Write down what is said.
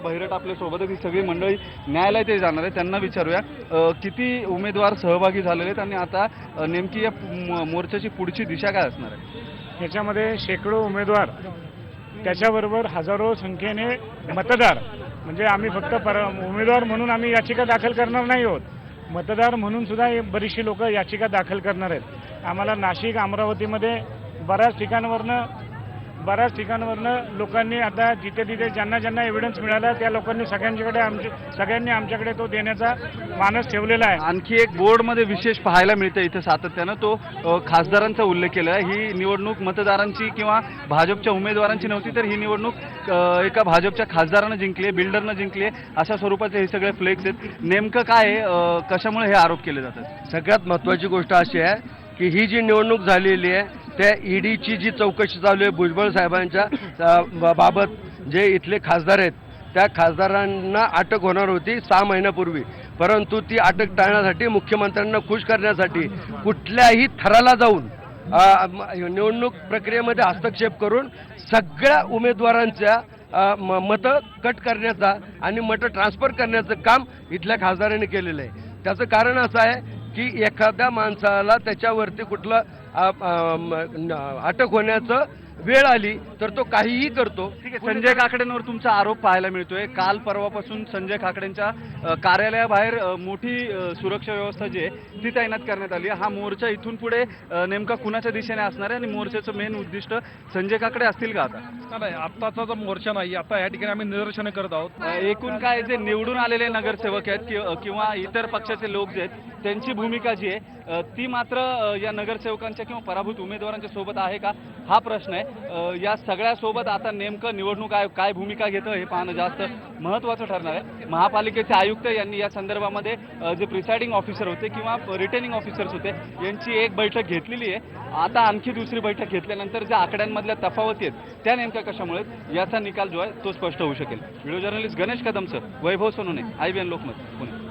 भैरट आपल्या सोबतच ही सगळी मंडळी न्यायालयात ते जाणार आहे त्यांना विचारूया किती उमेदवार सहभागी झालेले आहेत आणि आता नेमकी या मोर्चाची पुढची दिशा काय असणार आहे? याच्यामध्ये शेकडो उमेदवार त्याच्याबरोबर हजारो संख्येने मतदार म्हणजे आम्ही फक्त पर उमेदवार म्हणून आम्ही याचिका दाखल करणार नाही आहोत. मतदार म्हणून सुद्धा बरीचशी लोक याचिका दाखल करणार आहेत. आम्हाला नाशिक अमरावतीमध्ये बऱ्याच ठिकाणावरनं बऱ्याच ठिकाणावरनं लोकांनी आता जिथे तिथे ज्यांना ज्यांना एव्हिडन्स मिळाला त्या लोकांनी सगळ्यांच्याकडे आमचे सगळ्यांनी आमच्याकडे तो देण्याचा मानस ठेवलेला आहे. आणखी एक बोर्डमध्ये विशेष पाहायला मिळतं इथं सातत्यानं तो खासदारांचा उल्लेख केला आहे. ही निवडणूक मतदारांची किंवा भाजपच्या उमेदवारांची नव्हती तर ही निवडणूक एका भाजपच्या खासदारानं जिंकली आहे बिल्डरनं जिंकली आहे. अशा स्वरूपाचे हे सगळे फ्लेक्स आहेत. नेमकं काय कशामुळे हे आरोप केले जातात? सगळ्यात महत्त्वाची गोष्ट अशी आहे की ही जी निवडणूक झालेली आहे त्या ईडीची जी चौकशी चालू आहे भुजबळ साहेबांच्या बाबत जे इथले खासदार आहेत त्या खासदारांना अटक होणार होती सहा महिन्यापूर्वी. परंतु ती अटक टाळण्यासाठी मुख्यमंत्र्यांना खुश करण्यासाठी कुठल्याही थराला जाऊन निवडणूक प्रक्रियेमध्ये हस्तक्षेप करून सगळ्या उमेदवारांच्या म- मतं कट करण्याचा आणि मतं ट्रान्सफर करण्याचं काम इथल्या खासदारांनी केलेलं आहे. त्याचं कारण असं आहे की एखाद्या माणसाला त्याच्यावरती कुठलं अटक होण्याचं वेळ आली तर तो काहीही करतो. ठीक आहे संजय काकडेंवर तुमचा आरोप पाहायला मिळतोय. काल परवापासून संजय काकडेंच्या कार्यालयाबाहेर मोठी सुरक्षा व्यवस्था जी आहे ती तैनात करण्यात आली आहे. हा मोर्चा इथून पुढे नेमका कुणाच्या दिशेने असणार आहे? आणि मोर्चाचं मेन उद्दिष्ट संजय काकडे असतील का आता? नाही, नाही आत्ताचा जो मोर्चा नाही आता या ठिकाणी आम्ही निदर्शनं करत आहोत. एकूण काय जे निवडून आलेले नगरसेवक आहेत कि- किंवा इतर पक्षाचे लोक जे आहेत त्यांची भूमिका जी आहे ती मात्र या नगरसेवकांच्या किंवा पराभूत उमेदवारांच्या सोबत आहे का? हा प्रश्न आहे. या सगळ्या सोबत आता नेमकं निवडणूक आयोग काय भूमिका घेतं हे पाहणं जास्त महत्त्वाचं ठरणार आहे. महापालिकेचे आयुक्त यांनी या संदर्भामध्ये जे प्रिसाइडिंग ऑफिसर होते किंवा रिटर्निंग ऑफिसर्स होते यांची एक बैठक घेतलेली आहे. आता आणखी दुसरी बैठक घेतल्यानंतर ज्या आकड्यांमधल्या तफावती आहेत त्या नेमक्या कशामुळे याचा निकाल जो आहे तो स्पष्ट होऊ शकेल. Video journalist Ganesh Kadam sir Vaibhav Sonone I B N Lokmat Pune.